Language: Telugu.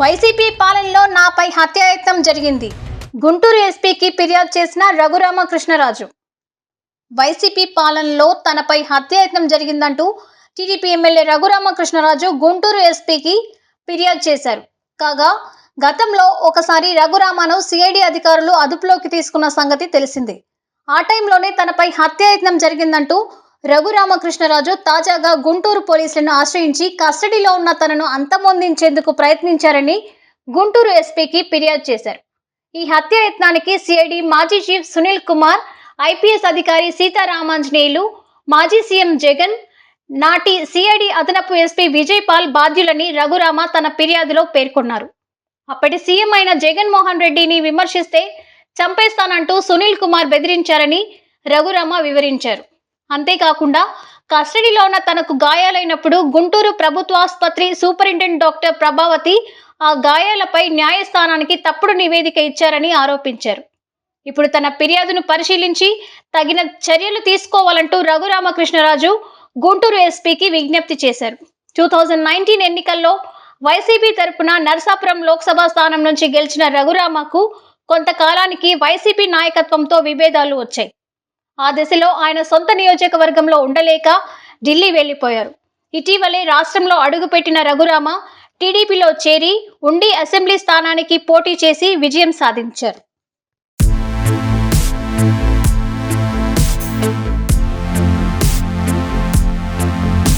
వైసీపీ పాలనలో నాపై హత్యాయత్నం జరిగింది. గుంటూరు ఎస్పీకి ఫిర్యాదు చేసిన రఘురామకృష్ణరాజు. వైసీపీ పాలనలో తనపై హత్యాయత్నం జరిగిందంటూ టీడీపీ ఎమ్మెల్యే రఘురామకృష్ణరాజు గుంటూరు ఎస్పీకి ఫిర్యాదు చేశారు. కాగా గతంలో ఒకసారి రఘురామను సిఐడి అధికారులు అదుపులోకి తీసుకున్న సంగతి తెలిసిందే. ఆ టైంలోనే తనపై హత్యాయత్నం జరిగిందంటూ రఘురామకృష్ణరాజు తాజాగా గుంటూరు పోలీసులను ఆశ్రయించి కస్టడీలో ఉన్న తనను అంతమొందించేందుకు ప్రయత్నించారని గుంటూరు ఎస్పీకి ఫిర్యాదు చేశారు. ఈ హత్యాయత్నానికి సిఐడి మాజీ చీఫ్ సునీల్ కుమార్ ఐపీఎస్ అధికారి సీతారామాంజనేయులు మాజీ సీఎం జగన్ నాటి సిఐడి అదనపు ఎస్పీ విజయ్ పాల్ బాధ్యులని రఘురామ తన ఫిర్యాదులో పేర్కొన్నారు. అప్పటి సీఎం అయిన జగన్మోహన్ రెడ్డిని విమర్శిస్తే చంపేస్తానంటూ సునీల్ కుమార్ బెదిరించారని రఘురామ వివరించారు. అంతేకాకుండా కస్టడీలో ఉన్న తనకు గాయాలైనప్పుడు గుంటూరు ప్రభుత్వ ఆసుపత్రి సూపరింటెండెంట్ డాక్టర్ ప్రభావతి ఆ గాయాలపై న్యాయస్థానానికి తప్పుడు నివేదిక ఇచ్చారని ఆరోపించారు. ఇప్పుడు తన ఫిర్యాదును పరిశీలించి తగిన చర్యలు తీసుకోవాలంటూ రఘురామకృష్ణరాజు గుంటూరు ఎస్పీకి విజ్ఞప్తి చేశారు. టూ థౌజండ్ నైన్టీన్ ఎన్నికల్లో వైసీపీ తరపున నరసాపురం లోక్సభ స్థానం నుంచి గెలిచిన రఘురామకు కొంతకాలానికి వైసీపీ నాయకత్వంతో విభేదాలు వచ్చాయి. ఆ దశలో ఆయన సొంత నియోజకవర్గంలో ఉండలేక ఢిల్లీ వెళ్ళిపోయారు ఇటీవలే రాష్ట్రంలో అడుగుపెట్టిన రఘురామ టీడీపీలో చేరి ఉండి అసెంబ్లీ స్థానానికి పోటీ చేసి విజయం సాధించారు.